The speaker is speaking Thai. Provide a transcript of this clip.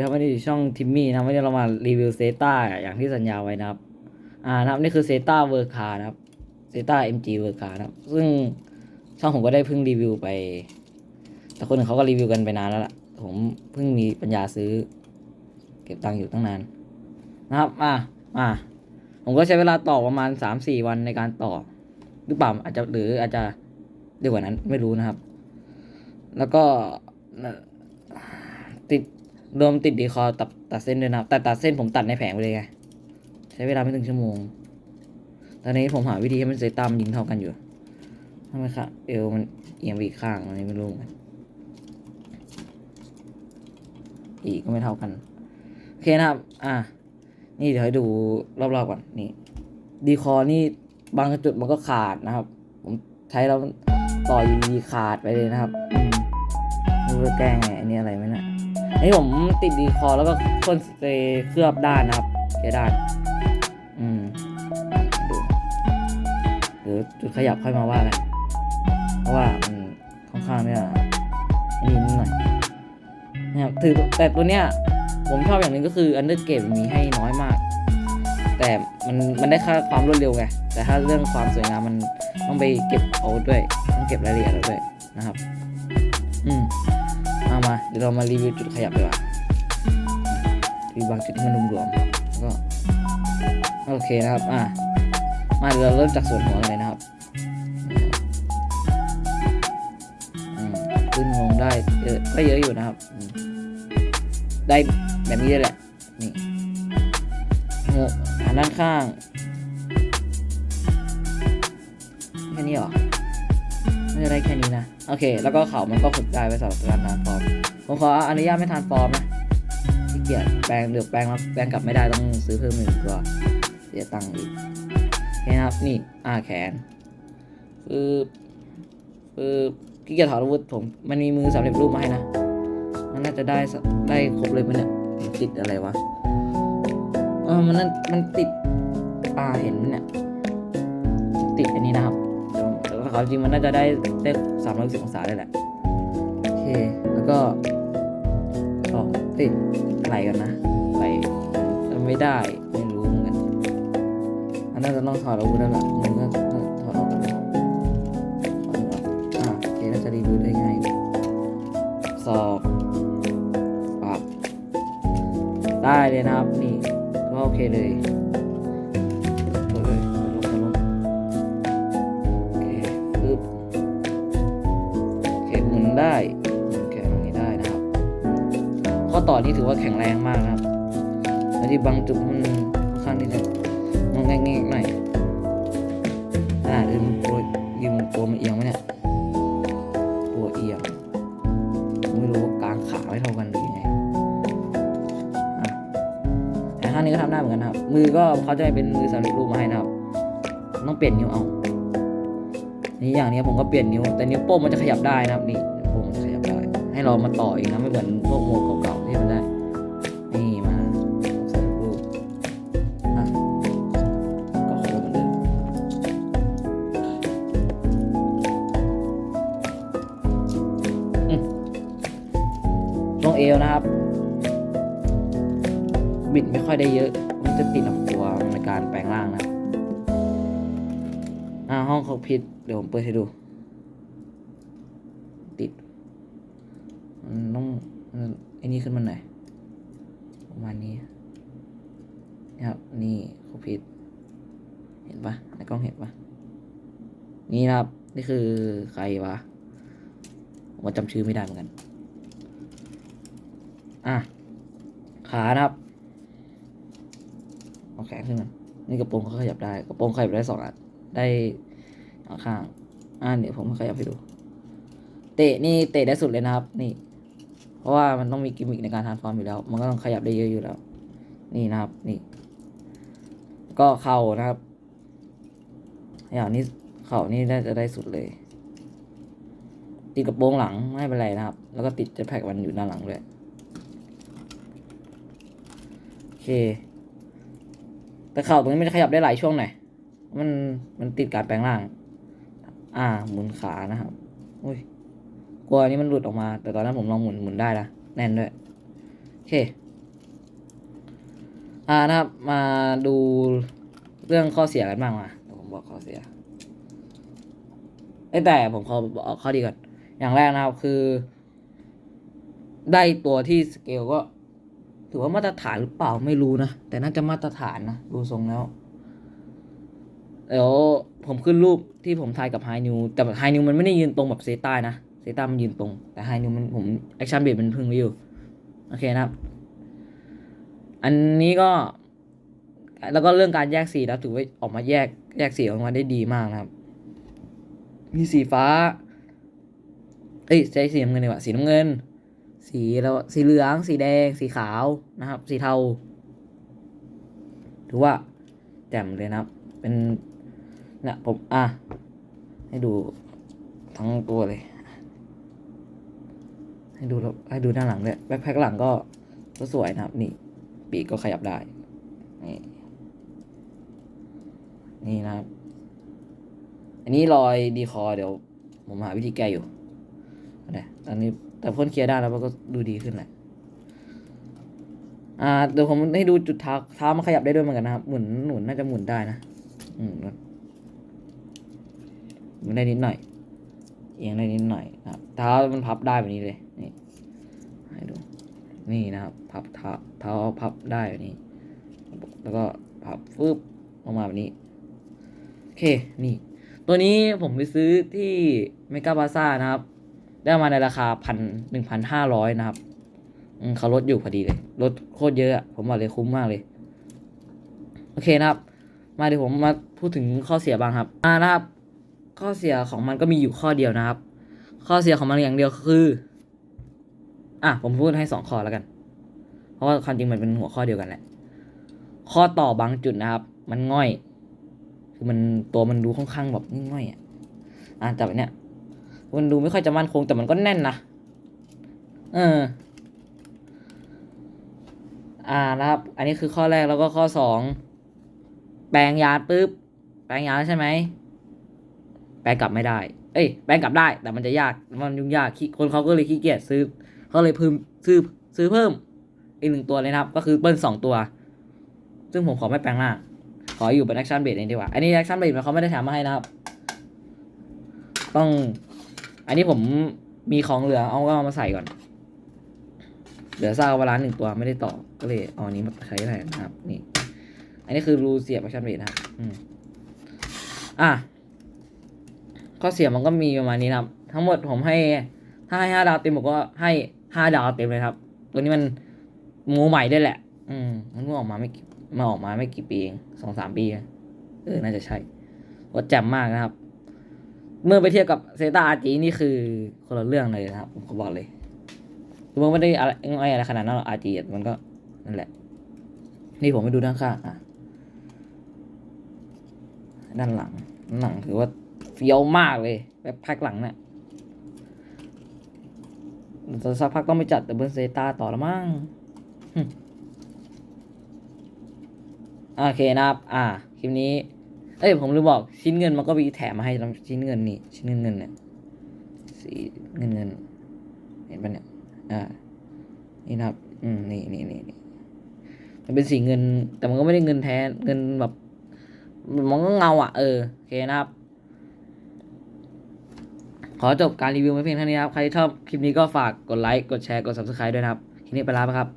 ครับวันนี้ดูช่องทิมมี่นะวันนี้เรามารีวิวเซต้าอย่างที่สัญญาไว้นะครับ อ่านะครับนี่คือเซต้าเวอร์คานะครับเซต้าเอ็มจีเวอร์คานะครับ ซึ่งช่องผมก็ได้เพิ่งรีวิวไป แต่คนอื่นเขาก็รีวิวกันไปนานแล้วล่ะ ผมเพิ่งมีปัญญาซื้อ เก็บตังค์อยู่ตั้งนานนะครับอ่าอ่าผมก็ใช้เวลาต่อประมาณสามสี่วันในการต่อ หรือเปล่าอาจจะหรืออาจจะเร็วกว่านั้นไม่รู้นะครับ แล้วก็ติด รวมติดดีคอตัดตัดเส้นด้วยนะครับแต่ตัดเส้นผมตัดในแผงไปเลยไงใช้เวลาไม่ถึงชั่วโมง ตอนนี้ผมหาวิธีให้มันเซตามยิงเท่ากันอยู่ทำไมครับเอวมันเอียงไปอีกข้างอันนี้ไม่รู้อนกันอีกก็ไม่เท่ากันโอเคนะครับ อะนี่เดี๋ยวให้ดูรอบๆก่อนนี่ดีคอร์นี่บางจุดมันก็ขาดนะครับ ผมใช้แล้วต่อยีขาดไปเลยนะครับอืมไม่รู้จะแก้ไงอันนี้อะไรไหมนะ นนี้ผมติดดีคอแล้วก็พ่นสเปรย์เคลือบด้านนะครับแค่ด้านอืมดูหรือจุดขยับค่อยมาว่ากันเพราะว่ามันค่อนข้างเนี่ยนี่นิดหน่อยนะครับถือแต่ตัวเนี้ยผมชอบอย่างหนึงก็คืออันเดอร์เกตมีให้น้อยมาก แต่มันมันได้ค่าความรวดเร็วไงแต่ถ้าเรื่องความสวยงามมันต้องไปเก็บเอาด้วยต้องเก็บรายละเอียดเอาด้วยนะครับ อืม เอามาเดี๋ยวเรามารีวิวจุดขยับดีกว่ารีบางจุดที่มันรวมๆแล้วก็โอเคนะครับ อะ มาเดี๋ยวเราเริ่มจากส่วนหัวเลยนะครับขึ้นงงได้เยอะก็เยอะอยู่นะครับ ได้แบบนี้เลยแหละ นี่หัวด้านข้างแค่นี้เหรอ ไม่ได้แค่นี้นะ โอเค แล้วก็เขามันก็ฝึกได้ไว้สำหรับการทานฟอร์มผมขออนุญาตไม่ทานฟอร์มนะขี้เกียจแปลงเดือกแปลงแล้วแปลงกลับไม่ได้ต้องซื้อเพิ่มหนึ่งตัวเสียตังค์อีกโอเคครับนี่อ่าแขนคือคือขี้เกียจถอดอาวุธผมมันมีมือสำเร็จรูปมาให้นะมันน่าจะได้ได้ครบเลยมันเนี่ยติดอะไรวะเออมันนั่นมันติดอ่าเห็นเนี่ยติดอันนี้นะครับ แต่ว่าเขาจริงมันน่าจะได้ได้สามร้อยสิบองศาได้แหละ โอเค แล้วก็ก็ติดไหลกันนะไหลจำไม่ได้ไม่รู้เหมือนกันอันน่าจะต้องถอดอาวุธแล้วล่ะมันก็ถอดออกเลยถอดออกอ่าโอเคน่าจะรีวิวได้ง่ายสอบปรับได้เลยนะครับนี่ก็โอเคเลย ข้อต่อนี้ถือว่าแข็งแรงมากครับแล้วที่บางจุดมันค่อนข้างที่จะงงแงงๆหน่อยอ่ายืมตัวยืมตัวมันเอียงไหมเนี่ยตัวเอียงไม่รู้ว่ากลางขาไม่เท่ากันหรือยังไงแต่ข้างนี้ก็ทำได้เหมือนกันครับ มือก็เขาจะให้เป็นมือสำเร็จรูปมาให้นะครับ ต้องเปลี่ยนนิ้วเอานี่อย่างนี้ผมก็เปลี่ยนนิ้วแต่นิ้วโป้งมันจะขยับได้นะครับนี่โป้งมันจะขยับได้ ให้เรามาต่ออีกนะไม่เหมือนพวกโมเก่ วนะครับ บิดไม่ค่อยได้เยอะ มันจะติดลำตัวในการแปลงร่างนะอ่าห้องเขาพิษเดี๋ยวผมเปิดให้ดู ติด มันต้องมันไอ้นี่ขึ้นมาหน่อยประมาณนี้นะครับนี่เขาพิษเห็นปะในกล้องเห็นปะนี่นะครับ นี่คือใครวะผมจำชื่อไม่ได้เหมือนกัน อะ ขานะครับเอาแขนขึ้นมานี่กระโปรงเขาขยับได้ กระโปรงขยับได้สองอันได้ข้างอ่าเดี๋ยวผมขยับให้ดู เตะนี่เตะได้สุดเลยนะครับ นี่ เพราะว่ามันต้องมีกิมมิคในการทานฟอร์มอยู่แล้ว มันก็ต้องขยับได้เยอะอยู่แล้ว นี่นะครับ นี่ ก็เข่านะครับอย่างนี้เข่านี่ได้จะได้สุดเลย ติดกระโปรงหลังไม่เป็นไรนะครับ แล้วก็ติดจ็ตแพ็กมันอยู่ด้านหลังด้วย โอ เค แต่เข่าตรงนี้มันจะขยับได้หลายช่วงหน่อย มันมันติดการแปลงร่าง อ่า หมุนขานะครับ อุ้ย กลัวอันนี้มันหลุดออกมา แต่ตอนนั้นผมลองหมุนหมุนได้นะแน่นด้วย โอเค อ่านะครับ มาดูเรื่องข้อเสียกันบ้างมาผมบอกข้อเสียเอ้ยแต่ผมขอบอกข้อดีก่อน อย่างแรกนะครับคือ ได้ตัวที่สเกลก็ ถือว่ามาตรฐานหรือเปล่าไม่รู้นะ แต่น่าจะมาตรฐานนะ ดูทรงแล้วเดี๋ยวผมขึ้นรูปที่ผมถ่ายกับไฮนิวแต่ไฮนิวมันไม่ได้ยืนตรงแบบเซต้านะเซต้ามันยืนตรง แต่ไฮนิวมันผมแอคชั่นเบรมันพึ่งไว้อยู่ โอเคนะครับ อันนี้ก็ แล้วก็เรื่องการแยกสีนะถือว่าออกมาแยกแยกสีออกมาได้ดีมากนะครับ มีสีฟ้า เอ้ยใช้สีน้ำเงินดีกว่าสีน้ำเงิน สีแล้วสีเหลือง สีแดง สีขาวนะครับ สีเทา ถือว่าแจ่มเลยนะครับ เป็นเนี่ยผมอะ ให้ดูทั้งตัวเลย ให้ดูแล้วให้ดูด้านหลังด้วยแบ็คแพ็คหลังก็ก็สวยนะครับ นี่ ปีกก็ขยับได้ นี่ นี่นะครับ อันนี้รอยดีคอเดี๋ยว ผมหาวิธีแก้อยู่นะตอนนี้แต่พ่นเคลียร์ได้แล้วมันก็ดูดีขึ้นแหละอ่าเดี๋ยวผมให้ดูจุดเท้าเท้ามันขยับได้ด้วยเหมือนกันนะครับหมุนหนุนน่าจะหมุนได้นะอืมหมุนได้นิดหน่อยเอียงได้นิดหน่อยนะครับเท้ามันพับได้แบบนี้เลยนี่ให้ดูนี่นะครับ พับเท้าเท้าพับได้แบบนี้ แล้วก็พับฟึบออกมาแบบนี้โอเคนี่ ตัวนี้ผมไปซื้อที่เมกาบาซ่านะครับ ได้มาในราคาพันหนึ่งพันห้าร้อยนะครับเขาลดอยู่พอดีเลยลดโคตรเยอะ ผมบอกเลยคุ้มมากเลย โอเคนะครับ มาเดี๋ยวผมมาพูดถึงข้อเสียบ้างครับอ่านะครับ ข้อเสียของมันก็มีอยู่ข้อเดียวนะครับ ข้อเสียของมันอย่างเดียวคือ อะผมพูดให้สองข้อแล้วกัน เพราะว่าความจริงมันเป็นหัวข้อเดียวกันแหละ ข้อต่อบางจุดนะครับ มันง่อย คือมันตัวมันดูค่อนข้างแบบง่อยๆอะอะจับเนี้ย มันดูไม่ค่อยจะมั่นคงแต่มันก็แน่นนะ เออ อ่านะครับ อันนี้คือข้อแรกแล้วก็ข้อสอง แปลงยาปุ๊บ แปลงยาแล้วใช่ไหม แปลงกลับไม่ได้ เอ้ย แปลงกลับได้ แต่มันจะยาก มันยุ่งยาก คนเขาก็เลยขี้เกียจซื้อ เขาเลยเพิ่มซื้อ ซื้อเพิ่ม อีกหนึ่งตัวเลยนะครับ ก็คือเบิ้ลสองตัว ซึ่งผมขอไม่แปลงหน้า ขออยู่เป็นแอคชั่นเบสเองดีกว่า อันนี้แอคชั่นเบสเขาไม่ได้แถมมาให้นะครับ ต้อง อันนี้ผมมีของเหลือเอาก็เอามาใส่ก่อน เหลือซากเวลานหนึ่งตัวไม่ได้ต่อ ก็เลยเอาอันนี้มาใช้แทนนะครับ นี่ อันนี้คือรูเสียบแอคชั่นเบสนะครับอืมอะข้อเสียมันก็มีประมาณนี้นะครับ ทั้งหมดผมให้ถ้าให้ห้าดาวเต็มผมก็ให้ห้าดาวเต็มเลยครับ ตัวนี้มันงูใหม่ด้วยแหละ อืม มันเพิ่งออกมาไม่มาออกมาไม่กี่ปีเองสองสามปี เออ น่าจะใช่ว่าแจ่มมากนะครับ เมื่อไปเทียบกับเซตาอาจีนี่คือคนละเรื่องเลยนะครับผมบอกเลยคือมันไม่ได้อะไรอะไรขนาดนั้นหรอกอาจีมันก็นั่นแหละ นี่ผมไปดูด้านข้างอะ ด้านหลังด้านหลังถือว่าเฟี้ยวมากเลยแบบพ็คหลังเนี่ยสักพักต้องไปจัดแต่เบิร์เซตาต่อแล้วมั้งโอเคนะครับ อ่า คลิปนี้ เอ้ยผมลืมบอกชิ้นเงินมันก็มีแถมมาให้เราชิ้นเงินนี่ชิ้นเงินเงินเนี่ยสีเงินเงินเห็นปะเนี่ยอ่านี่นะครับอืมนี่นี่นี่นี่มันเป็นสีเงิน แต่มันก็ไม่ได้เงินแท้เงินแบบมันก็เงาอะเออโอเคนะครับ ขอจบการรีวิวไว้เพียงเท่านี้ครับ ใครชอบคลิปนี้ก็ฝากกดไลค์กดแชร์กด subscribe ด้วยนะครับ คลิปนี้ไปแล้วครับ